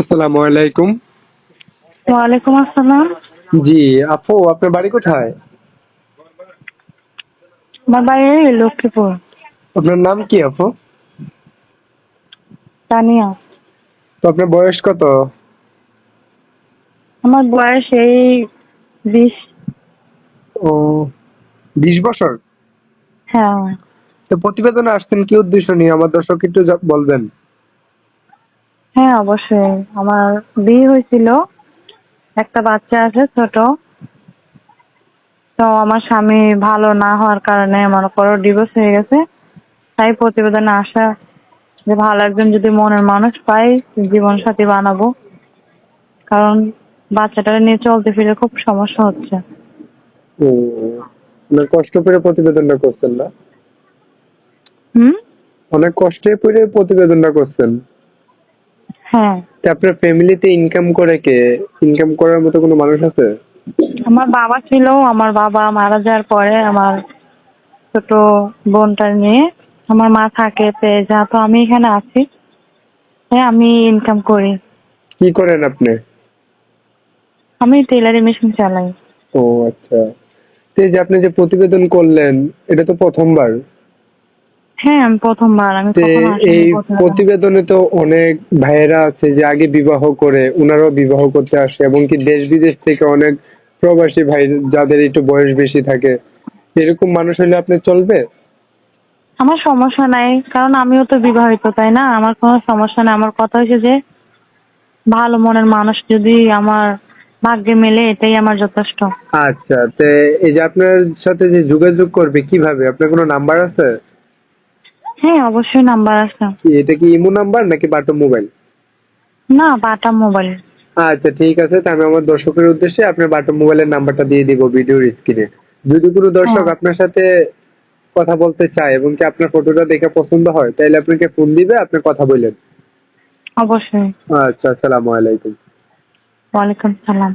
আসসালামু আলাইকুম। ওয়ালাইকুম আসসালাম। জি আপু আপনার বাড়ি কোথায়? আমার বাড়ি লক্ষ্মীপুর। আপনার নাম কি আপু? তানিয়া। তো আপনার বয়স কত? আমার বয়স এই বিশ। ও বিশ বছর? হ্যাঁ। তো প্রতিবেদনে আসছেন কি উদ্দেশ্য নিয়ে? আমার দর্শক একটু বলবেন। হ্যাঁ অবশ্যই। আমার বিয়ে হয়েছিল। একটা বাচ্চা আছে ছোট। তো আমার স্বামী ভালো না হওয়ার কারণে আমার পরও ডিভোর্স হয়ে গেছে। তাই প্রতিবেদনে আসা যে ভালো একজন যদি মনের মানুষ পাই জীবন সাথী বানাবো। কারণ বাচ্চাটা নিয়ে চলতে ফিরে খুব সমস্যা হচ্ছে। অনেক কষ্ট করে প্রতিবেদনটা করছেন না? হুম? অনেক কষ্টে করে প্রতিবেদনটা করছেন। হ্যাঁ। তো আপনার ফ্যামিলিতে ইনকাম করে কে? ইনকাম করার মতো কোনো মানুষ আছে? আমার বাবা ছিল আমার বাবা মারা যাওয়ার পরে আমার ছোট বোনটা নিয়ে আমার মা থাকে যা তো আমি এখানে আছি। হ্যাঁ আমি ইনকাম করি। কি করেন আপনি? আমি টেলারি মেশিন চালাই। ও আচ্ছা। তো এই যে আপনি যে প্রতিবেদন করলেন এটা তো প্রথমবার। হ্যাঁ আমি প্রথমবার আমি যে কখনো আসিনি এই প্রথমবার। প্রতিবেদনে তো অনেক ভাইয়েরা আছে যে আগে বিবাহ করে ওনারাও বিবাহ করতে আসে এবং কি দেশ বিদেশ থেকে অনেক প্রবাসী ভাই যাদের একটু বয়স বেশি থাকে। এরকম মানুষ হলে আপনি চলবে? আমার সমস্যা নাই কারণ আমিও তো বিবাহিত তাই না? আমার কোনো সমস্যা নাই। আমার কথা হচ্ছে যে ভালো মনের মানুষ যদি আমার ভাগ্যে মেলে এটাই আমার যথেষ্ট। আচ্ছা তে এই যে আপনার সাথে যে যোগাযোগ করবে কীভাবে? আপনার কোনো নাম্বার আছে? হ্যাঁ অবশ্যই নাম্বার আছে। এটা কি ইমো নাম্বার নাকি বাটা মোবাইল না বাটা মোবাইল আচ্ছা ঠিক আছে আমি আমার দর্শকের উদ্দেশ্যে আপনার বাটো মোবাইলের নাম্বারটা দিয়ে দিব ভিডিওর স্ক্রিনে যদি কোনো দর্শক। আপনার সাথে কথা বলতে চায় এবং কি আপনার ফটোটা দেখে পছন্দ হয় তাহলে আপনাকে ফোন দিবে আপনি কথা বললেন। অবশ্যই। আচ্ছা আসসালামু আলাইকুম। ওয়ালাইকুম সালাম।